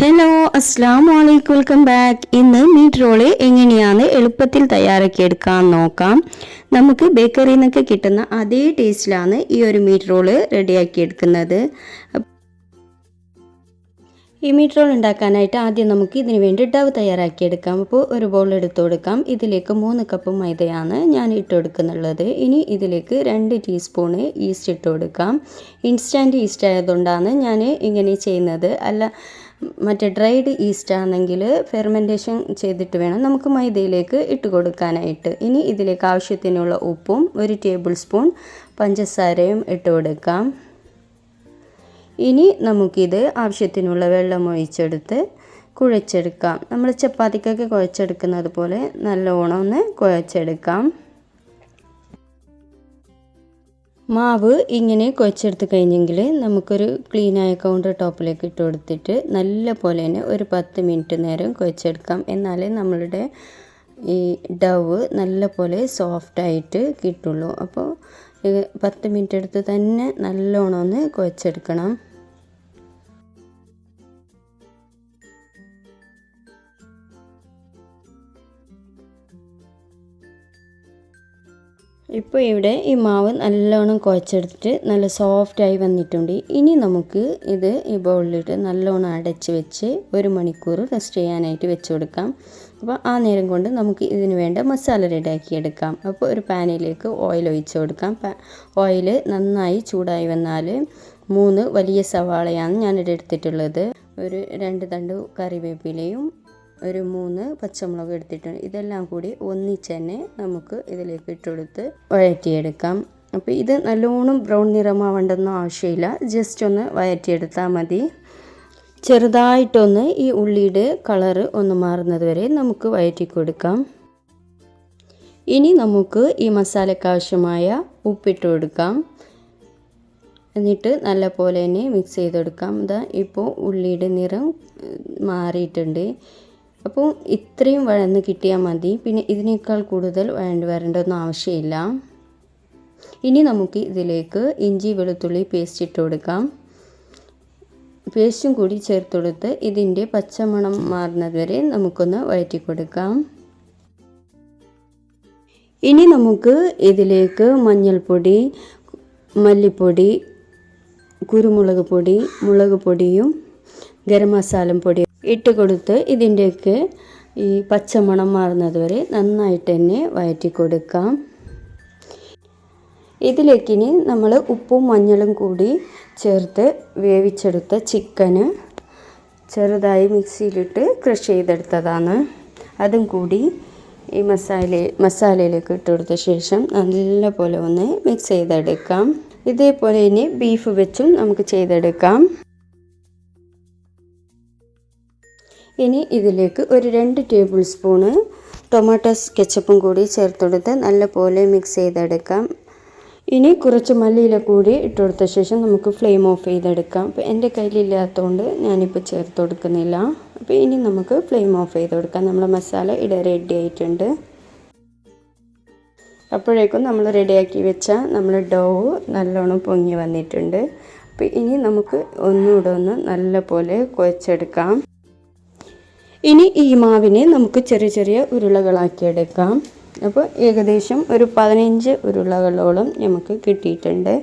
Hello അസ്സാം വലൈക്കും welcome back ഇന്ന് മീറ്റ് റോൾ എങ്ങനെയാണ് എളുപ്പത്തിൽ തയ്യാറാക്കി എടുക്കാൻ നോക്കാം. നമുക്ക് ബേക്കറിയിൽ നിന്നൊക്കെ കിട്ടുന്ന അതേ ടേസ്റ്റിലാണ് ഈ ഒരു മീറ്റ് റോൾ റെഡിയാക്കി എടുക്കുന്നത്. ഈ മീറ്റ് റോൾ ഉണ്ടാക്കാനായിട്ട് ആദ്യം നമുക്ക് ഇതിന് വേണ്ടി ഡവ് തയ്യാറാക്കിയെടുക്കാം അപ്പോൾ ഒരു ബൗൾ എടുത്തു കൊടുക്കാം. ഇതിലേക്ക് മൂന്ന് കപ്പ് മൈദയാണ് ഞാൻ ഇട്ട് കൊടുക്കുന്നുള്ളത്. ഇനി ഇതിലേക്ക് രണ്ട് ടീസ്പൂണ് ഈസ്റ്റ് ഇട്ട് കൊടുക്കാം. ഇൻസ്റ്റന്റ് ഈസ്റ്റ് ആയതുകൊണ്ടാണ് ഞാൻ ഇങ്ങനെ ചെയ്യുന്നത്. അല്ല മറ്റേ ഡ്രൈഡ് ഈസ്റ്റ് ആണെങ്കിൽ ഫെർമെന്റേഷൻ ചെയ്തിട്ട് വേണം നമുക്ക് മൈദയിലേക്ക് ഇട്ട് കൊടുക്കാനായിട്ട്. ഇനി ഇതിലേക്ക് ആവശ്യത്തിനുള്ള ഉപ്പും ഒരു ടേബിൾ സ്പൂൺ പഞ്ചസാരയും ഇട്ട് കൊടുക്കാം. ഇനി നമുക്കിത് ആവശ്യത്തിനുള്ള വെള്ളം ഒഴിച്ചെടുത്ത് കുഴച്ചെടുക്കാം. നമ്മൾ ചപ്പാത്തിക്കൊക്കെ കുഴച്ചെടുക്കുന്നത് പോലെ നല്ലോണം ഒന്ന് കുഴച്ചെടുക്കാം. മാവ് ഇങ്ങനെ കുഴച്ചെടുത്ത് കഴിഞ്ഞെങ്കിൽ നമുക്കൊരു ക്ലീനായ കൗണ്ടർ ടോപ്പിലേക്ക് ഇട്ട് കൊടുത്തിട്ട് നല്ല പോലെ തന്നെ ഒരു പത്ത് മിനിറ്റ് നേരം കുഴച്ചെടുക്കാം. എന്നാലേ നമ്മളുടെ ഈ ഡവ് നല്ല പോലെ സോഫ്റ്റായിട്ട് കിട്ടുള്ളൂ. അപ്പോൾ പത്ത് മിനിറ്റ് എടുത്ത് തന്നെ നല്ലോണം ഒന്ന് കുഴച്ചെടുക്കണം. ഇപ്പോൾ ഇവിടെ ഈ മാവ് നല്ലോണം കുഴച്ചെടുത്തിട്ട് നല്ല സോഫ്റ്റായി വന്നിട്ടുണ്ട്. ഇനി നമുക്ക് ഇത് ഈ ബൗളിലിട്ട് നല്ലോണം അടച്ച് വെച്ച് ഒരു മണിക്കൂർ റെസ്റ്റ് ചെയ്യാനായിട്ട് വെച്ച് കൊടുക്കാം. അപ്പോൾ ആ നേരം കൊണ്ട് നമുക്ക് ഇതിന് വേണ്ട മസാല റെഡിയാക്കി എടുക്കാം. അപ്പോൾ ഒരു പാനിലേക്ക് ഓയിൽ ഒഴിച്ച് കൊടുക്കാം. ഓയിൽ നന്നായി ചൂടായി വന്നാൽ മൂന്ന് വലിയ സവാളയാണ് ഞാനിവിടെ എടുത്തിട്ടുള്ളത്. ഒരു രണ്ട് തണ്ട് കറിവേപ്പിലയും ഒരു മൂന്ന് പച്ചമുളക് എടുത്തിട്ടുണ്ട്. ഇതെല്ലാം കൂടി ഒന്നിച്ച് തന്നെ നമുക്ക് ഇതിലേക്ക് ഇട്ടുകൊടുത്ത് വഴറ്റിയെടുക്കാം. അപ്പോൾ ഇത് നല്ലോണം ബ്രൗൺ നിറമാവേണ്ടെന്നും ആവശ്യമില്ല. ജസ്റ്റ് ഒന്ന് വഴറ്റിയെടുത്താൽ മതി. ചെറുതായിട്ടൊന്ന് ഈ ഉള്ളിയുടെ കളറ് ഒന്ന് മാറുന്നത് വരെ നമുക്ക് വഴറ്റി കൊടുക്കാം ഇനി നമുക്ക് ഈ മസാലയ്ക്ക് ആവശ്യമായ ഉപ്പിട്ട് കൊടുക്കാം. എന്നിട്ട് നല്ല പോലെ തന്നെ മിക്സ് ചെയ്തെടുക്കാം. ഇതാ ഇപ്പോൾ ഉള്ളിയുടെ നിറം മാറിയിട്ടുണ്ട്. അപ്പോൾ ഇത്രയും വഴന്ന് കിട്ടിയാൽ മതി. പിന്നെ ഇതിനേക്കാൾ കൂടുതൽ വഴണ്ട് വരേണ്ടൊന്നും ആവശ്യമില്ല. ഇനി നമുക്ക് ഇതിലേക്ക് ഇഞ്ചി വെളുത്തുള്ളി പേസ്റ്റ് ഇട്ട് കൊടുക്കാം. പേസ്റ്റും കൂടി ചേർത്ത് കൊടുത്ത് ഇതിന്റെ പച്ചമണം മാറുന്നത് വരെ നമുക്കൊന്ന് വഴറ്റി കൊടുക്കാം. ഇനി നമുക്ക് ഇതിലേക്ക് മഞ്ഞൾപ്പൊടി മല്ലിപ്പൊടി കുരുമുളക് പൊടി മുളക് പൊടിയും ഗരം മസാല പൊടിയും ഇട്ട് കൊടുത്ത് ഇതിന്റെയൊക്കെ ഈ പച്ചമണം മാറുന്നത് വരെ നന്നായിട്ട് തന്നെ വഴറ്റി കൊടുക്കാം ഇതിലേക്കിനി നമ്മൾ ഉപ്പും മഞ്ഞളും കൂടി ചേർത്ത് വേവിച്ചെടുത്ത ചിക്കന് ചെറുതായി മിക്സിയിലിട്ട് ക്രഷ് ചെയ്തെടുത്തതാണ്. അതും കൂടി ഈ മസാല മസാലയിലേക്ക് ഇട്ട് കൊടുത്ത ശേഷം നല്ല പോലെ ഒന്ന് മിക്സ് ചെയ്തെടുക്കാം. ഇതേപോലെ ഇനി ബീഫ് വെച്ചും നമുക്ക് ചെയ്തെടുക്കാം. ഇനി ഇതിലേക്ക് ഒരു രണ്ട് ടേബിൾ സ്പൂണ് ടൊമാറ്റോസ് കെച്ചപ്പും കൂടി ചേർത്തെടുത്ത് നല്ല പോലെ മിക്സ് ചെയ്തെടുക്കാം. ഇനി കുറച്ച് മല്ലിയില കൂടി ഇട്ടുകൊടുത്ത ശേഷം നമുക്ക് ഫ്ലെയിം ഓഫ് ചെയ്തെടുക്കാം. അപ്പോൾ എന്റെ കയ്യിലില്ലാത്തതുകൊണ്ട് ഞാനിപ്പോൾ ചേർത്ത് കൊടുക്കുന്നില്ല അപ്പോൾ ഇനി നമുക്ക് ഫ്ലെയിം ഓഫ് ചെയ്ത് കൊടുക്കാം നമ്മുടെ മസാല ഇട റെഡി ആയിട്ടുണ്ട്. അപ്പോഴേക്കും നമ്മൾ റെഡിയാക്കി വെച്ച നമ്മൾ ഡോവ് നല്ലോണം പൊങ്ങി വന്നിട്ടുണ്ട്. അപ്പോൾ ഇനി നമുക്ക് ഒന്നുകൂടെ ഒന്ന് നല്ല പോലെ കുഴച്ചെടുക്കാം. ഇനി ഈ മാവിനെ നമുക്ക് ചെറിയ ചെറിയ ഉരുളകളാക്കി എടുക്കാം അപ്പോൾ ഏകദേശം ഒരു പതിനഞ്ച് ഉരുളകളോളം നമുക്ക് കിട്ടിയിട്ടുണ്ട്.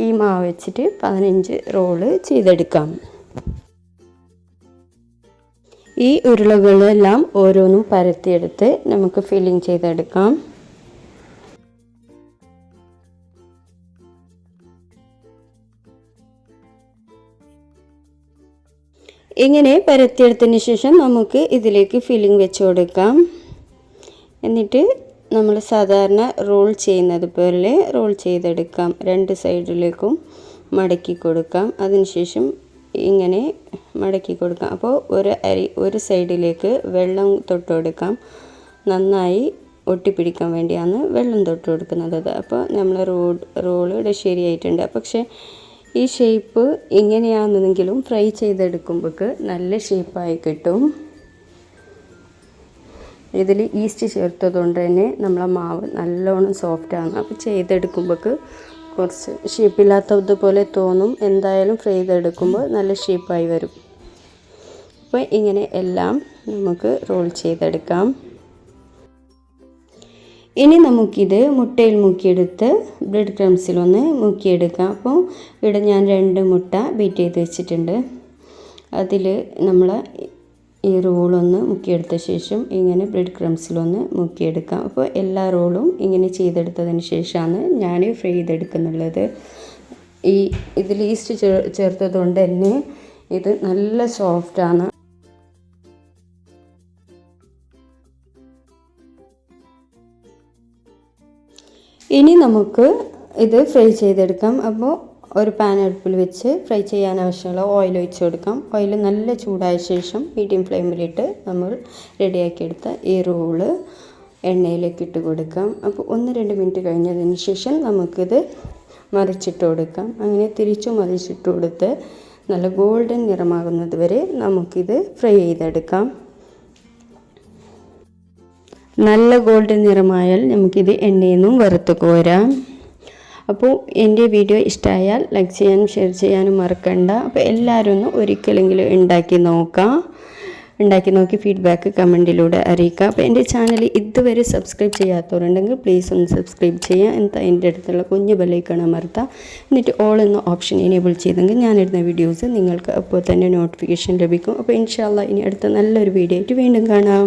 ഈ മാവ് വെച്ചിട്ട് പതിനഞ്ച് റോൾ ചെയ്തെടുക്കാം. ഈ ഉരുളകളെല്ലാം ഓരോന്നും പരത്തിയെടുത്ത് നമുക്ക് ഫില്ലിങ് ചെയ്തെടുക്കാം. ഇങ്ങനെ പരത്തിയെടുത്തതിന് ശേഷം നമുക്ക് ഇതിലേക്ക് ഫില്ലിംഗ് വെച്ച് കൊടുക്കാം. എന്നിട്ട് നമ്മൾ സാധാരണ റോൾ ചെയ്യുന്നത് പോലെ റോൾ ചെയ്തെടുക്കാം. രണ്ട് സൈഡിലേക്കും മടക്കി കൊടുക്കാം. അതിനുശേഷം ഇങ്ങനെ മടക്കി കൊടുക്കാം. അപ്പോൾ ഒരു അരി ഒരു സൈഡിലേക്ക് വെള്ളം തൊട്ട് കൊടുക്കാം. നന്നായി ഒട്ടിപ്പിടിക്കാൻ വേണ്ടിയാണ് വെള്ളം തൊട്ട് കൊടുക്കുന്നത്. അപ്പോൾ നമ്മൾ റോഡ് റോൾ ഇവിടെ ശരിയായിട്ടുണ്ട്. പക്ഷേ ഈ ഷേപ്പ് എങ്ങനെയാണെന്നെങ്കിലും ഫ്രൈ ചെയ്തെടുക്കുമ്പോൾക്ക് നല്ല ഷേപ്പായി കിട്ടും. ഇതിൽ ഈസ്റ്റ് ചേർത്തതുകൊണ്ട് തന്നെ നമ്മളെ മാവ് നല്ലോണം സോഫ്റ്റാണ് അപ്പോൾ ചെയ്തെടുക്കുമ്പോഴേക്ക് കുറച്ച് ഷേപ്പില്ലാത്തതുപോലെ തോന്നും. എന്തായാലും ഫ്രൈ ചെയ്തെടുക്കുമ്പോൾ നല്ല ഷേപ്പായി വരും. അപ്പോൾ ഇങ്ങനെ എല്ലാം നമുക്ക് റോൾ ചെയ്തെടുക്കാം. ഇനി നമുക്കിത് മുട്ടയിൽ മുക്കിയെടുത്ത് ബ്രെഡ് ക്രംസിലൊന്ന് മുക്കിയെടുക്കാം. അപ്പോൾ ഇവിടെ ഞാൻ രണ്ട് മുട്ട ബീറ്റ് ചെയ്ത് വെച്ചിട്ടുണ്ട്. അതിൽ നമ്മൾ ഈ റോളൊന്ന് മുക്കിയെടുത്ത ശേഷം ഇങ്ങനെ ബ്രെഡ് ക്രംസിലൊന്ന് മുക്കിയെടുക്കാം. അപ്പോൾ എല്ലാ റോളും ഇങ്ങനെ ചെയ്തെടുത്തതിന് ശേഷമാണ് ഞാൻ ഫ്രൈ ചെയ്തെടുക്കുന്നുള്ളത്. ഈ ഇതിൽ ഈസ്റ്റ് ചേർ ചേർത്തത് കൊണ്ട് തന്നെ ഇത് നല്ല സോഫ്റ്റാണ്. ഇനി നമുക്ക് ഇത് ഫ്രൈ ചെയ്തെടുക്കാം. അപ്പോൾ ഒരു പാൻ അടുപ്പിൽ വെച്ച് ഫ്രൈ ചെയ്യാൻ ആവശ്യമുള്ള ഓയിൽ ഒഴിച്ച് കൊടുക്കാം. ഓയിൽ നല്ല ചൂടായ ശേഷം മീഡിയം ഫ്ലെയിമിലിട്ട് നമ്മൾ റെഡിയാക്കിയെടുത്ത ഈ റോൾ എണ്ണയിലേക്ക് ഇട്ട് കൊടുക്കാം. അപ്പോൾ ഒന്ന് രണ്ട് മിനിറ്റ് കഴിഞ്ഞതിന് ശേഷം നമുക്കിത് മറിച്ചിട്ട് കൊടുക്കാം. അങ്ങനെ തിരിച്ചു മറിച്ചിട്ട് കൊടുത്ത് നല്ല ഗോൾഡൻ നിറമാകുന്നത് വരെ നമുക്കിത് ഫ്രൈ ചെയ്തെടുക്കാം. നല്ല ഗോൾഡൻ നിറമായാൽ നമുക്കിത് എണ്ണയിൽ നിന്നും വറുത്ത് കോരാം. അപ്പോൾ എന്റെ വീഡിയോ ഇഷ്ടമായാൽ ലൈക്ക് ചെയ്യാനും ഷെയർ ചെയ്യാനും മറക്കണ്ട. അപ്പോൾ എല്ലാവരും ഒന്ന് ഒരിക്കലെങ്കിലും ഉണ്ടാക്കി നോക്കാം. ഉണ്ടാക്കി നോക്കി ഫീഡ്ബാക്ക് കമന്റിലൂടെ അറിയിക്കുക അപ്പോൾ എന്റെ ചാനൽ ഇതുവരെ സബ്സ്ക്രൈബ് ചെയ്യാത്തവരുണ്ടെങ്കിൽ പ്ലീസ് ഒന്ന് സബ്സ്ക്രൈബ് ചെയ്യുക. എന്താ എന്റെ അടുത്തുള്ള കുഞ്ഞു ബെല്ലൈക്കൺ അമർത്തുക. എന്നിട്ട് ഓൾ എന്ന ഓപ്ഷൻ എനേബിൾ ചെയ്തെങ്കിൽ ഞാനിടുന്ന വീഡിയോസ് നിങ്ങൾക്ക് അപ്പോൾ തന്നെ നോട്ടിഫിക്കേഷൻ ലഭിക്കും. അപ്പോൾ ഇൻഷാല്ല ഇനി അടുത്ത നല്ലൊരു വീഡിയോ ആയിട്ട് വീണ്ടും കാണാം.